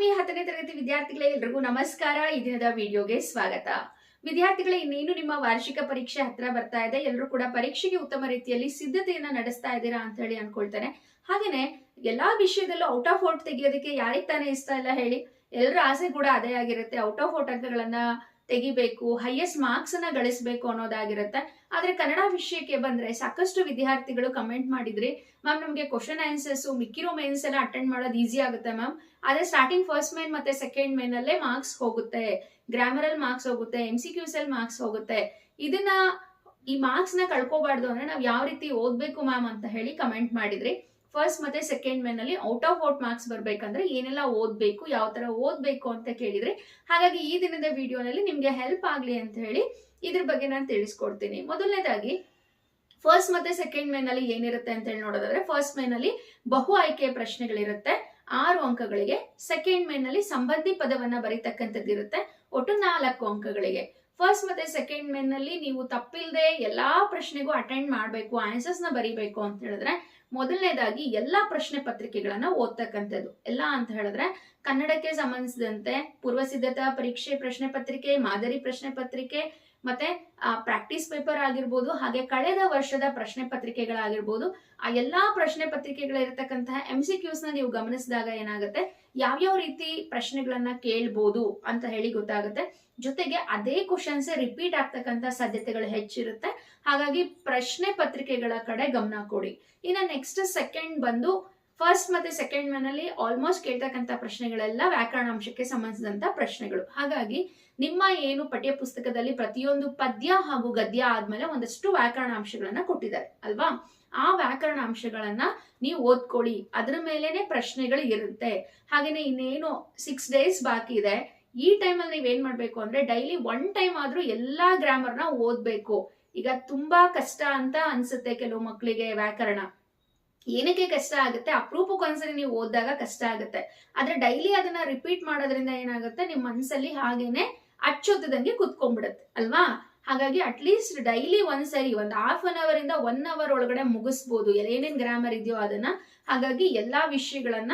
ಆತ್ಮೀಯ ಹತ್ತನೇ ತರಗತಿ ವಿದ್ಯಾರ್ಥಿಗಳೇ ಎಲ್ರಿಗೂ ನಮಸ್ಕಾರ. ಈ ದಿನದ ವಿಡಿಯೋಗೆ ಸ್ವಾಗತ. ವಿದ್ಯಾರ್ಥಿಗಳೇ, ಇನ್ನೇನು ನಿಮ್ಮ ವಾರ್ಷಿಕ ಪರೀಕ್ಷೆ ಹತ್ರ ಬರ್ತಾ ಇದೆ? ಎಲ್ಲರೂ ಕೂಡ ಪರೀಕ್ಷೆಗೆ ಉತ್ತಮ ರೀತಿಯಲ್ಲಿ ಸಿದ್ಧತೆಯನ್ನ ನಡೆಸ್ತಾ ಇದ್ದೀರಾ ಅಂತ ಹೇಳಿ ಅನ್ಕೊಳ್ತಾನೆ. ಹಾಗೇನೆ, ಎಲ್ಲಾ ವಿಷಯದಲ್ಲೂ ಔಟ್ ಆಫ್ ಔಟ್ ತೆಗಿಯೋದಕ್ಕೆ ಯಾರಿಗ್ ತಾನೇ ಇಷ್ಟ ಇಲ್ಲ ಹೇಳಿ? ಎಲ್ಲರ ಆಸೆ ಕೂಡ ಅದೇ ಆಗಿರುತ್ತೆ. ಔಟ್ ಆಫ್ ಔಟ್ ಅಂಕಗಳನ್ನ ತೆಗಿಬೇಕು ಹೈಯೆಸ್ಟ್ ಮಾರ್ಕ್ಸ್ ಅನ್ನ ಗಳಿಸಬೇಕು ಅನ್ನೋದಾಗಿರುತ್ತೆ. ಆದ್ರೆ ಕನ್ನಡ ವಿಷಯಕ್ಕೆ ಬಂದ್ರೆ ಸಾಕಷ್ಟು ವಿದ್ಯಾರ್ಥಿಗಳು ಕಮೆಂಟ್ ಮಾಡಿದ್ರಿ ಮ್ಯಾಮ್ ನಮಗೆ ಕ್ವಶನ್ ಆನ್ಸರ್ಸ್ ಮಿಕ್ಕಿರೋ ಮೇನ್ಸ್ ಎಲ್ಲ ಅಟೆಂಡ್ ಮಾಡೋದು ಈಸಿ ಆಗುತ್ತೆ ಮ್ಯಾಮ್ ಆದ್ರೆ ಸ್ಟಾರ್ಟಿಂಗ್ ಫಸ್ಟ್ ಮೇನ್ ಮತ್ತೆ ಸೆಕೆಂಡ್ ಮೇನ್ ಅಲ್ಲೇ ಮಾರ್ಕ್ಸ್ ಹೋಗುತ್ತೆ. ಗ್ರಾಮರ್ ಅಲ್ಲಿ ಮಾರ್ಕ್ಸ್ ಹೋಗುತ್ತೆ ಎಂ ಸಿ ಕ್ಯೂಸ್ ಅಲ್ಲಿ ಮಾರ್ಕ್ಸ್ ಹೋಗುತ್ತೆ. ಇದನ್ನ ಈ ಮಾರ್ಕ್ಸ್ನ ಕಳ್ಕೋಬಾರ್ದು ಅಂದ್ರೆ ನಾವ್ ಯಾವ ರೀತಿ ಓದ್ಬೇಕು ಮ್ಯಾಮ್ ಅಂತ ಹೇಳಿ ಕಮೆಂಟ್ ಮಾಡಿದ್ರಿ ಫಸ್ಟ್ ಮತ್ತೆ ಸೆಕೆಂಡ್ ಮೇನ್ ಅಲ್ಲಿ ಔಟ್ ಆಫ್ ಔಟ್ ಮಾರ್ಕ್ಸ್ ಬರ್ಬೇಕಂದ್ರೆ ಏನೆಲ್ಲ ಓದ್ಬೇಕು, ಯಾವ ತರ ಓದ್ಬೇಕು ಅಂತ ಕೇಳಿದ್ರೆ, ಹಾಗಾಗಿ ಈ ದಿನದ ವಿಡಿಯೋನಲ್ಲಿ ನಿಮ್ಗೆ ಹೆಲ್ಪ್ ಆಗ್ಲಿ ಅಂತ ಹೇಳಿ ಇದ್ರ ಬಗ್ಗೆ ನಾನು ತಿಳಿಸ್ಕೊಡ್ತೀನಿ. ಮೊದಲನೇದಾಗಿ ಫಸ್ಟ್ ಮತ್ತೆ ಸೆಕೆಂಡ್ ಮೇನ್ ಅಲ್ಲಿ ಏನಿರುತ್ತೆ ಅಂತ ಹೇಳಿ ನೋಡೋದಾದ್ರೆ ಫಸ್ಟ್ ಮೇನ್ ಅಲ್ಲಿ ಬಹು ಆಯ್ಕೆ ಪ್ರಶ್ನೆಗಳಿರುತ್ತೆ, ಆರು ಅಂಕಗಳಿಗೆ. ಸೆಕೆಂಡ್ ಮೇನ್ ಅಲ್ಲಿ ಸಂಬಂಧಿ ಪದವನ್ನ ಬರೀತಕ್ಕಂಥದ್ದು ಇರುತ್ತೆ, ಒಟ್ಟು ನಾಲ್ಕು ಅಂಕಗಳಿಗೆ. ಫಸ್ಟ್ ಮತ್ತೆ ಸೆಕೆಂಡ್ ಮೇನ್ನಲ್ಲಿ ನೀವು ತಪ್ಪಿಲ್ಲದೆ ಎಲ್ಲಾ ಪ್ರಶ್ನೆಗೂ ಅಟೆಂಡ್ ಮಾಡಬೇಕು ಆನ್ಸರ್ಸ್ನ ಬರೀಬೇಕು ಅಂತ ಹೇಳಿದ್ರೆ ಮೊದಲನೇದಾಗಿ ಎಲ್ಲಾ ಪ್ರಶ್ನೆ ಪತ್ರಿಕೆಗಳನ್ನ ಓದ್ತಕ್ಕಂಥದ್ದು. ಎಲ್ಲ ಅಂತ ಹೇಳಿದ್ರೆ, ಕನ್ನಡಕ್ಕೆ ಸಂಬಂಧಿಸಿದಂತೆ ಪೂರ್ವ ಸಿದ್ಧತಾ ಪರೀಕ್ಷೆ ಪ್ರಶ್ನೆ ಪತ್ರಿಕೆ, ಮಾದರಿ ಪ್ರಶ್ನೆ ಪತ್ರಿಕೆ ಮತ್ತೆ ಪ್ರಾಕ್ಟೀಸ್ ಪೇಪರ್ ಆಗಿರ್ಬೋದು, ಹಾಗೆ ಕಳೆದ ವರ್ಷದ ಪ್ರಶ್ನೆ ಪತ್ರಿಕೆಗಳಾಗಿರ್ಬೋದು, ಆ ಎಲ್ಲಾ ಪ್ರಶ್ನೆ ಪತ್ರಿಕೆಗಳಿರತಕ್ಕಂತಹ ಎಂ ಸಿ ಕ್ಯೂಸ್ನ ನೀವು ಗಮನಿಸಿದಾಗ ಏನಾಗುತ್ತೆ, ಯಾವ್ಯಾವ ರೀತಿ ಪ್ರಶ್ನೆಗಳನ್ನ ಕೇಳ್ಬೋದು ಅಂತ ಹೇಳಿ ಗೊತ್ತಾಗುತ್ತೆ. ಜೊತೆಗೆ ಅದೇ ಕ್ವಶನ್ಸ್ ರಿಪೀಟ್ ಆಗ್ತಕ್ಕಂತ ಸಾಧ್ಯತೆಗಳು ಹೆಚ್ಚಿರುತ್ತೆ. ಹಾಗಾಗಿ ಪ್ರಶ್ನೆ ಪತ್ರಿಕೆಗಳ ಕಡೆ ಗಮನ ಕೊಡಿ. ಇನ್ನ ನೆಕ್ಸ್ಟ್ ಸೆಕೆಂಡ್ ಬಂದು ಫಸ್ಟ್ ಮತ್ತೆ ಸೆಕೆಂಡ್ ಮನಲ್ಲಿ ಆಲ್ಮೋಸ್ಟ್ ಕೇಳ್ತಕ್ಕಂಥ ಪ್ರಶ್ನೆಗಳೆಲ್ಲ ವ್ಯಾಕರಣಾಂಶಕ್ಕೆ ಸಂಬಂಧಿಸಿದಂತ ಪ್ರಶ್ನೆಗಳು. ಹಾಗಾಗಿ ನಿಮ್ಮ ಏನು ಪಠ್ಯ ಪುಸ್ತಕದಲ್ಲಿ ಪ್ರತಿಯೊಂದು ಪದ್ಯ ಹಾಗೂ ಗದ್ಯ ಆದ್ಮೇಲೆ ಒಂದಷ್ಟು ವ್ಯಾಕರಣಾಂಶಗಳನ್ನ ಕೊಟ್ಟಿದ್ದಾರೆ, ಅಲ್ವಾ? ಆ ವ್ಯಾಕರಣಾಂಶಗಳನ್ನ ನೀವು ಓದ್ಕೊಳ್ಳಿ. ಅದ್ರ ಮೇಲೆನೆ ಪ್ರಶ್ನೆಗಳು ಇರುತ್ತೆ. ಹಾಗೇನೆ ಇನ್ನೇನು ಸಿಕ್ಸ್ ಡೇಸ್ ಬಾಕಿ ಇದೆ. ಈ ಟೈಮಲ್ಲಿ ನೀವ್ ಏನ್ ಮಾಡ್ಬೇಕು ಅಂದ್ರೆ ಡೈಲಿ ಒನ್ ಟೈಮ್ ಆದ್ರೂ ಎಲ್ಲಾ ಗ್ರಾಮರ್ನ ಓದ್ಬೇಕು. ಈಗ ತುಂಬಾ ಕಷ್ಟ ಅಂತ ಅನ್ಸುತ್ತೆ ಕೆಲವು ಮಕ್ಕಳಿಗೆ ವ್ಯಾಕರಣ. ಏನಕ್ಕೆ ಕಷ್ಟ ಆಗುತ್ತೆ? ಅಪರೂಪಕ್ಕೆ ಒಂದ್ಸರಿ ನೀವು ಓದಿದಾಗ ಕಷ್ಟ ಆಗುತ್ತೆ. ಆದ್ರೆ ಡೈಲಿ ಅದನ್ನ ರಿಪೀಟ್ ಮಾಡೋದ್ರಿಂದ ಏನಾಗುತ್ತೆ? ನಿಮ್ ಮನ್ಸಲ್ಲಿ ಹಾಗೇನೆ ಅಚ್ಚೊತ್ತದಂಗೆ ಕುತ್ಕೊಂಡ್ಬಿಡುತ್ತೆ, ಅಲ್ವಾ? ಹಾಗಾಗಿ ಅಟ್ಲೀಸ್ಟ್ ಡೈಲಿ ಒಂದ್ಸರಿ, ಒಂದ್ ಹಾಫ್ ಅನ್ ಅವರ್ ಇಂದ ಒನ್ ಅವರ್ ಒಳಗಡೆ ಮುಗಿಸ್ಬೋದು. ಏನೇನ್ ಗ್ರಾಮರ್ ಇದೆಯೋ ಅದನ್ನ. ಹಾಗಾಗಿ ಎಲ್ಲಾ ವಿಷಯಗಳನ್ನ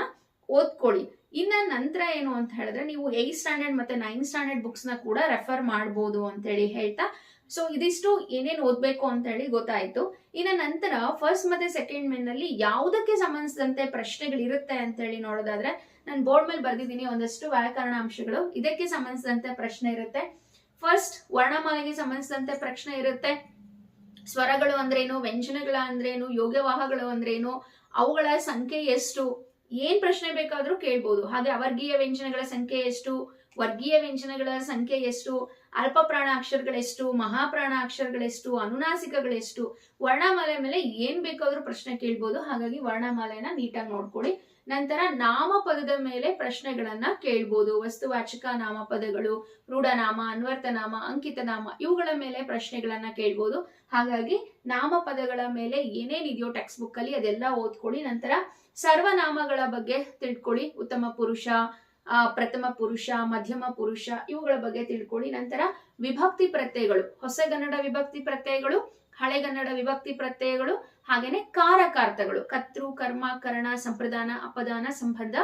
ಓದ್ಕೊಳ್ಳಿ. ಇನ್ನ ನಂತರ ಏನು ಅಂತ ಹೇಳಿದ್ರೆ, ನೀವು ಏಯ್ತ್ ಸ್ಟ್ಯಾಂಡರ್ಡ್ ಮತ್ತೆ ನೈನ್ ಸ್ಟ್ಯಾಂಡರ್ಡ್ ಬುಕ್ಸ್ನ ಕೂಡ ರೆಫರ್ ಮಾಡ್ಬೋದು ಅಂತ ಹೇಳಿ ಹೇಳ್ತಾ ಸೊ ಇದಿಷ್ಟು ಏನೇನು ಓದ್ಬೇಕು ಅಂತ ಹೇಳಿ ಗೊತ್ತಾಯ್ತು. ಇನ್ನ ನಂತರ ಫಸ್ಟ್ ಮತ್ತೆ ಸೆಕೆಂಡ್ ಮೇನಲ್ಲಿ ನಲ್ಲಿ ಯಾವುದಕ್ಕೆ ಸಂಬಂಧಿಸಿದಂತೆ ಪ್ರಶ್ನೆಗಳು ಇರುತ್ತೆ ಅಂತ ಹೇಳಿ ನೋಡೋದಾದ್ರೆ, ನಾನು ಬೋರ್ಡ್ ಮೇಲೆ ಬರೆದಿದ್ದೀನಿ, ಒಂದಷ್ಟು ವ್ಯಾಕರಣ ಅಂಶಗಳು. ಇದಕ್ಕೆ ಸಂಬಂಧಿಸಿದಂತೆ ಪ್ರಶ್ನೆ ಇರುತ್ತೆ. ಫಸ್ಟ್ ವರ್ಣಮಾಲೆಗೆ ಸಂಬಂಧಿಸಿದಂತೆ ಪ್ರಶ್ನೆ ಇರುತ್ತೆ. ಸ್ವರಗಳು ಅಂದ್ರೇನು, ವ್ಯಂಜನಗಳ ಅಂದ್ರೇನು, ಯೋಗ್ಯವಾಹಗಳು ಅಂದ್ರೇನು, ಅವುಗಳ ಸಂಖ್ಯೆ ಎಷ್ಟು? ಏನ್ ಪ್ರಶ್ನೆ ಬೇಕಾದ್ರೂ ಕೇಳ್ಬೋದು. ಹಾಗೆ ಅವರ್ಗೀಯ ವ್ಯಂಜನಗಳ ಸಂಖ್ಯೆ ಎಷ್ಟು? ವರ್ಗೀಯ ವ್ಯಂಜನಗಳ ಸಂಖ್ಯೆ ಎಷ್ಟು? ಅಲ್ಪ ಪ್ರಾಣ ಅಕ್ಷರಗಳೆಷ್ಟು ಮಹಾಪ್ರಾಣ ಅಕ್ಷರಗಳೆಷ್ಟು ಅನುನಾಸಿಕಗಳೆಷ್ಟು, ವರ್ಣಮಾಲೆ ಮೇಲೆ ಏನ್ ಬೇಕಾದ್ರೂ ಪ್ರಶ್ನೆ ಕೇಳ್ಬೋದು. ಹಾಗಾಗಿ ವರ್ಣಮಾಲೆನ ನೀಟಾಗಿ ನೋಡ್ಕೊಳ್ಳಿ. ನಂತರ ನಾಮಪದದ ಮೇಲೆ ಪ್ರಶ್ನೆಗಳನ್ನ ಕೇಳ್ಬೋದು. ವಸ್ತುವಾಚಕ ನಾಮಪದಗಳು, ರೂಢನಾಮ ಅನ್ವರ್ತನಾಮ ಅಂಕಿತನಾಮ, ಇವುಗಳ ಮೇಲೆ ಪ್ರಶ್ನೆಗಳನ್ನ ಕೇಳ್ಬೋದು. ಹಾಗಾಗಿ ನಾಮಪದಗಳ ಮೇಲೆ ಏನೇನಿದೆಯೋ ಟೆಕ್ಸ್ಟ್ ಬುಕ್ ಅಲ್ಲಿ ಅದೆಲ್ಲ ಓದ್ಕೊಳ್ಳಿ. ನಂತರ ಸರ್ವನಾಮಗಳ ಬಗ್ಗೆ ತಿಳ್ಕೊಳ್ಳಿ. ಉತ್ತಮ ಪುರುಷ ಪ್ರಥಮ ಪುರುಷ, ಮಧ್ಯಮ ಪುರುಷ ಇವುಗಳ ಬಗ್ಗೆ ತಿಳ್ಕೊಳ್ಳಿ. ನಂತರ ವಿಭಕ್ತಿ ಪ್ರತ್ಯಯಗಳು ಹೊಸಗನ್ನಡ ವಿಭಕ್ತಿ ಪ್ರತ್ಯಯಗಳು ಹಳೆಗನ್ನಡ ವಿಭಕ್ತಿ ಪ್ರತ್ಯಯಗಳು, ಹಾಗೇನೆ ಕಾರಕಾರ್ಥಗಳು, ಕರ್ತೃ, ಕರ್ಮ, ಕರ್ಣ, ಸಂಪ್ರದಾನ, ಅಪದಾನ, ಸಂಬಂಧ,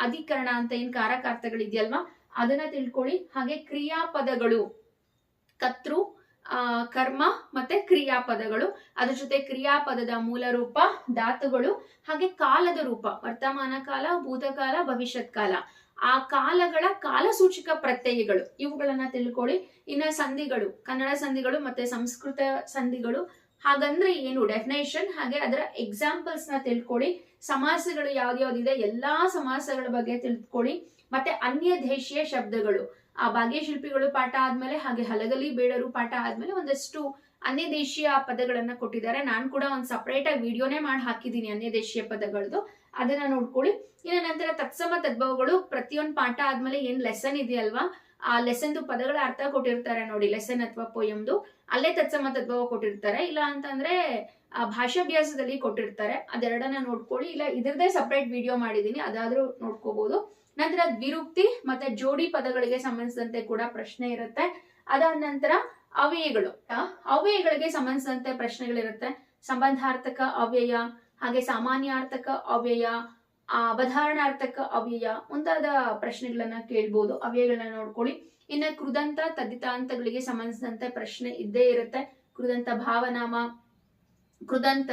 ಅಧಿಕರಣ ಅಂತ ಏನ್ ಕಾರಕಾರ್ಥಗಳಿದೆಯಲ್ವಾ? ಅದನ್ನ ತಿಳ್ಕೊಳ್ಳಿ. ಹಾಗೆ ಕ್ರಿಯಾಪದಗಳು, ಕರ್ತೃ ಆ ಕರ್ಮ ಮತ್ತೆ ಕ್ರಿಯಾಪದಗಳು. ಅದ್ರ ಜೊತೆ ಕ್ರಿಯಾಪದದ ಮೂಲ ರೂಪ, ಧಾತುಗಳು, ಹಾಗೆ ಕಾಲದ ರೂಪ, ವರ್ತಮಾನ ಕಾಲ ಭೂತಕಾಲ ಭವಿಷ್ಯತ್ ಕಾಲ. ಆ ಕಾಲಗಳ ಕಾಲಸೂಚಕ ಪ್ರತ್ಯಯಗಳು. ಇವುಗಳನ್ನ ತಿಳ್ಕೊಳ್ಳಿ. ಇನ್ನ ಸಂಧಿಗಳು, ಕನ್ನಡ ಸಂಧಿಗಳು ಮತ್ತೆ ಸಂಸ್ಕೃತ ಸಂಧಿಗಳು ಹಾಗಂದ್ರೆ ಏನು ಡೆಫಿನೇಷನ್ ಹಾಗೆ ಅದರ ಎಕ್ಸಾಂಪಲ್ಸ್ನ ತಿಳ್ಕೊಳ್ಳಿ. ಸಮಾಸಗಳು ಯಾವ್ದ್ಯಾವ್ದಿದೆ, ಎಲ್ಲಾ ಸಮಾಸಗಳ ಬಗ್ಗೆ ತಿಳ್ಕೊಳ್ಳಿ. ಮತ್ತೆ ಅನ್ಯ ದೇಶೀಯ ಶಬ್ದಗಳು. ಆ ಭಾಗ್ಯಶಿಲ್ಪಿಗಳು ಪಾಠ ಆದ್ಮೇಲೆ ಹಾಗೆ ಹಲಗಲಿ ಬೇಡರು ಪಾಠ ಆದ್ಮೇಲೆ ಒಂದಷ್ಟು ಅನ್ಯ ದೇಶೀಯ ಪದಗಳನ್ನ ಕೊಟ್ಟಿದ್ದಾರೆ. ನಾನ್ ಕೂಡ ಒಂದ್ ಸಪ್ರೇಟ್ ಆಗಿ ವಿಡಿಯೋನೇ ಮಾಡಿ ಹಾಕಿದ್ದೀನಿ ಅನ್ಯ ದೇಶೀಯ ಪದಗಳದ್ದು ಅದನ್ನ ನೋಡ್ಕೊಳ್ಳಿ. ಇನ್ನ ನಂತರ ತತ್ಸಮ ತದ್ಭವಗಳು ಪ್ರತಿಯೊಂದು ಪಾಠ ಆದ್ಮೇಲೆ ಏನ್ ಲೆಸನ್ ಇದೆಯಲ್ವಾ? ಆ ಲೆಸನ್ದು ಪದಗಳ ಅರ್ಥ ಕೊಟ್ಟಿರ್ತಾರೆ ನೋಡಿ ಲೆಸನ್ ಅಥವಾ ಪೊಯಮ್ದು ಅಲ್ಲೇ ತತ್ಸಮ ತದ್ಭವ ಕೊಟ್ಟಿರ್ತಾರೆ, ಇಲ್ಲ ಅಂತಂದ್ರೆ, ಆ ಭಾಷಾಭ್ಯಾಸದಲ್ಲಿ ಕೊಟ್ಟಿರ್ತಾರೆ. ಅದೆರಡನ್ನ ನೋಡ್ಕೊಳ್ಳಿ, ಇಲ್ಲ ಇದ್ರದೇ ಸಪ್ರೇಟ್ ವಿಡಿಯೋ ಮಾಡಿದೀನಿ, ಅದಾದ್ರೂ ನೋಡ್ಕೋಬಹುದು ನಂತರ ದ್ವಿರುಕ್ತಿ ಮತ್ತೆ ಜೋಡಿ ಪದಗಳಿಗೆ ಸಂಬಂಧಿಸಿದಂತೆ ಕೂಡ ಪ್ರಶ್ನೆ ಇರುತ್ತೆ. ಅದಾದ ನಂತರ ಅವ್ಯಯಗಳು ಅವ್ಯಯಗಳಿಗೆ ಸಂಬಂಧಿಸಿದಂತೆ ಪ್ರಶ್ನೆಗಳಿರುತ್ತೆ. ಸಂಬಂಧಾರ್ಥಕ ಅವ್ಯಯ, ಹಾಗೆ ಸಾಮಾನ್ಯಾರ್ಥಕ ಅವ್ಯಯ ಅವಧಾರಣಾರ್ಥಕ ಅವ್ಯಯ ಮುಂತಾದ ಪ್ರಶ್ನೆಗಳನ್ನ ಕೇಳ್ಬೋದು. ಅವ್ಯಯಗಳನ್ನ ನೋಡ್ಕೊಳ್ಳಿ. ಇನ್ನ ಕೃದಂತ ತದ್ದಿತಾಂತಗಳಿಗೆ ಸಂಬಂಧಿಸಿದಂತೆ ಪ್ರಶ್ನೆ ಇದ್ದೇ ಇರುತ್ತೆ. ಕೃದಂತ ಭಾವನಾಮ, ಕೃದಂತ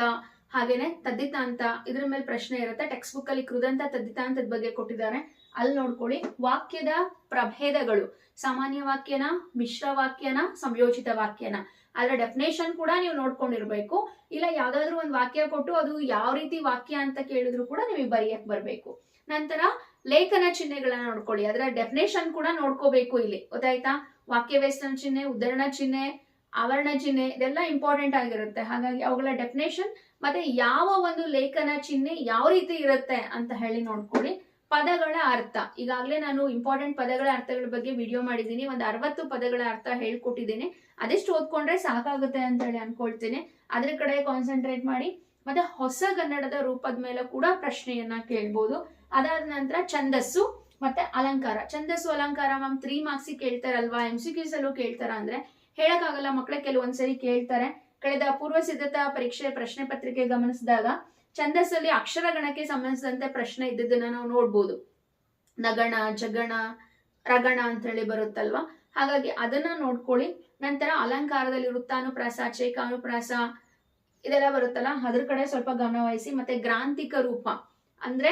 ಹಾಗೇನೆ ತದ್ದಿತಾಂತ ಇದ್ರ ಮೇಲೆ ಪ್ರಶ್ನೆ ಇರುತ್ತೆ. ಟೆಕ್ಸ್ಟ್ ಬುಕ್ ಅಲ್ಲಿ ಕೃದಂತ ತದ್ದಿತಾಂತದ ಬಗ್ಗೆ ಕೊಟ್ಟಿದ್ದಾರೆ. ಅಲ್ಲಿ ನೋಡ್ಕೊಳ್ಳಿ. ವಾಕ್ಯದ ಪ್ರಭೇದಗಳು. ಸಾಮಾನ್ಯ ವಾಕ್ಯನ, ಮಿಶ್ರ ವಾಕ್ಯನ, ಸಂಯೋಜಿತ ವಾಕ್ಯನ. ಅದರ ಡೆಫಿನೇಷನ್ ಕೂಡ ನೀವು ನೋಡ್ಕೊಂಡಿರ್ಬೇಕು. ಇಲ್ಲ ಯಾವ್ದಾದ್ರು ಒಂದು ವಾಕ್ಯ ಕೊಟ್ಟು ಅದು ಯಾವ ರೀತಿ ವಾಕ್ಯ ಅಂತ ಕೇಳಿದ್ರು ಕೂಡ ನಿಮಗೆ ಬರೆಯಕ್ ಬರ್ಬೇಕು. ನಂತರ ಲೇಖನ ಚಿಹ್ನೆಗಳನ್ನ ನೋಡ್ಕೊಳ್ಳಿ. ಅದರ ಡೆಫಿನೇಷನ್ ಕೂಡ ನೋಡ್ಕೋಬೇಕು ಇಲ್ಲಿ. ಗೊತ್ತಾಯ್ತಾ? ವಾಕ್ಯ ವ್ಯಸ್ತನ ಚಿಹ್ನೆ ಉದ್ದರಣ ಚಿಹ್ನೆ, ಆವರಣ ಚಿಹ್ನೆ, ಇದೆಲ್ಲ ಇಂಪಾರ್ಟೆಂಟ್ ಆಗಿರುತ್ತೆ. ಹಾಗಾಗಿ ಅವುಗಳ ಡೆಫಿನೇಷನ್ ಮತ್ತೆ ಯಾವ ಒಂದು ಲೇಖನ ಚಿಹ್ನೆ ಯಾವ ರೀತಿ ಇರುತ್ತೆ ಅಂತ ಹೇಳಿ ನೋಡ್ಕೊಳ್ಳಿ. ಪದಗಳ ಅರ್ಥ. ಈಗಾಗಲೇ ನಾನು ಇಂಪಾರ್ಟೆಂಟ್ ಪದಗಳ ಅರ್ಥಗಳ ಬಗ್ಗೆ ವಿಡಿಯೋ ಮಾಡಿದ್ದೀನಿ. ಒಂದು ಅರವತ್ತು ಪದಗಳ ಅರ್ಥ ಹೇಳ್ಕೊಟ್ಟಿದ್ದೇನೆ. ಅದೆಷ್ಟು ಓದ್ಕೊಂಡ್ರೆ ಸಾಕಾಗುತ್ತೆ ಅಂತ ಹೇಳಿ ಅನ್ಕೊಳ್ತೇನೆ. ಅದ್ರ ಕಡೆ ಕಾನ್ಸಂಟ್ರೇಟ್ ಮಾಡಿ. ಮತ್ತೆ ಹೊಸ ಕನ್ನಡದ ರೂಪದ ಮೇಲೆ ಕೂಡ ಪ್ರಶ್ನೆಯನ್ನ ಕೇಳ್ಬೋದು. ಅದಾದ ನಂತರ ಛಂದಸ್ಸು ಮತ್ತೆ ಅಲಂಕಾರ. ಛಂದಸ್ಸು, ಅಲಂಕಾರ ಮ್ಯಾಮ್ ತ್ರೀ ಮಾರ್ಕ್ಸ್ ಕೇಳ್ತಾರಲ್ವಾ? ಎಂ ಸಿ ಕ್ಯೂಸ್ ಅಲ್ಲೂ ಕೇಳ್ತಾರ ಅಂದ್ರೆ? ಹೇಳಕ್ಕಾಗಲ್ಲ ಮಕ್ಕಳೇ ಕೆಲವೊಂದ್ಸರಿ ಕೇಳ್ತಾರೆ. ಕಳೆದ ಪೂರ್ವ ಸಿದ್ಧತಾ ಪರೀಕ್ಷೆ ಪ್ರಶ್ನೆ ಪತ್ರಿಕೆ ಗಮನಿಸಿದಾಗ ಛಂದಸ್ಸಲ್ಲಿ ಅಕ್ಷರ ಗಣಕ್ಕೆ ಸಂಬಂಧಿಸಿದಂತೆ ಪ್ರಶ್ನೆ ಇದ್ದಿದ್ದನ್ನ ನಾವು ನೋಡ್ಬೋದು. ನಗಣ ಜಗಣ ರಗಣ ಅಂತ ಹೇಳಿ ಬರುತ್ತಲ್ವಾ? ಹಾಗಾಗಿ ಅದನ್ನ ನೋಡ್ಕೊಳ್ಳಿ. ನಂತರ ಅಲಂಕಾರದಲ್ಲಿ ವೃತ್ತಾನುಪ್ರಾಸ ಚೇಕಾನುಪ್ರಾಸ ಇದೆಲ್ಲ ಬರುತ್ತಲ್ಲ, ಅದ್ರ ಕಡೆ ಸ್ವಲ್ಪ ಗಮನ ವಹಿಸಿ. ಮತ್ತೆ ಗ್ರಾಂಥಿಕ ರೂಪ ಅಂದ್ರೆ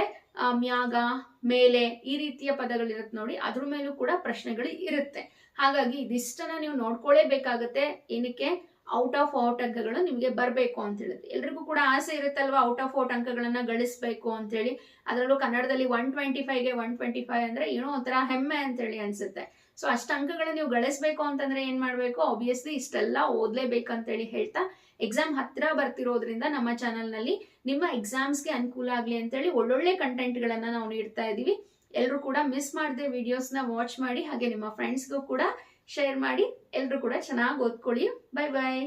ಮ್ಯಾಗ, ಮೇಲೆ ಈ ರೀತಿಯ ಪದಗಳಿರುತ್ತೆ ನೋಡಿ, ಅದ್ರ ಮೇಲೂ ಕೂಡ ಪ್ರಶ್ನೆಗಳು ಇರುತ್ತೆ. ಹಾಗಾಗಿ ಇದಿಷ್ಟನ್ನ ನೀವು ನೋಡ್ಕೊಳ್ಳೇಬೇಕಾಗತ್ತೆ. ಏನಕ್ಕೆ? ಔಟ್ ಆಫ್ ಔಟ್ ಅಂಕಗಳು ನಿಮಗೆ ಬರಬೇಕು ಅಂತ ಹೇಳಿದ್ರೆ. ಎಲ್ರಿಗೂ ಕೂಡ ಆಸೆ ಇರುತ್ತಲ್ವಾ ಔಟ್ ಆಫ್ ಔಟ್ ಅಂಕಗಳನ್ನ ಗಳಿಸ್ಬೇಕು ಅಂತ ಹೇಳಿ. ಅದರಲ್ಲೂ ಕನ್ನಡದಲ್ಲಿ ಒನ್ ಟ್ವೆಂಟಿ ಫೈವ್ಗೆ ಒನ್ ಟ್ವೆಂಟಿ ಫೈವ್ ಅಂದ್ರೆ ಏನೋ ಒಂಥರ ಹೆಮ್ಮೆ ಅಂತ ಹೇಳಿ ಅನ್ಸುತ್ತೆ. ಸೊ ಅಷ್ಟು ಅಂಕಗಳನ್ನ ನೀವು ಗಳಿಸ್ಬೇಕು ಅಂತಂದ್ರೆ ಏನ್ ಮಾಡ್ಬೇಕು? ಆಬ್ವಿಯಸ್ಲಿ ಇಷ್ಟೆಲ್ಲ ಓದ್ಲೇಬೇಕು ಹೇಳಿ ಹೇಳ್ತಾ ಎಕ್ಸಾಮ್ ಹತ್ರ ಬರ್ತಿರೋದ್ರಿಂದ ನಮ್ಮ ಚಾನಲ್ನಲ್ಲಿ ನಿಮ್ಮ ಎಕ್ಸಾಮ್ಸ್ಗೆ ಅನುಕೂಲ ಆಗ್ಲಿ ಅಂತೇಳಿ ಒಳ್ಳೊಳ್ಳೆ ಕಂಟೆಂಟ್ಗಳನ್ನ ನಾವು ನೀಡ್ತಾ ಇದೀವಿ. ಎಲ್ಲರೂ ಕೂಡ ಮಿಸ್ ಮಾಡದೆ ವಿಡಿಯೋಸ್ನ ವಾಚ್ ಮಾಡಿ ಹಾಗೆ ನಿಮ್ಮ ಫ್ರೆಂಡ್ಸ್ಗೂ ಕೂಡ ಶೇರ್ ಮಾಡಿ ಎಲ್ಲರೂ ಕೂಡ ಚೆನ್ನಾಗಿ ಓದ್ಕೊಳ್ಳಿ. Bye bye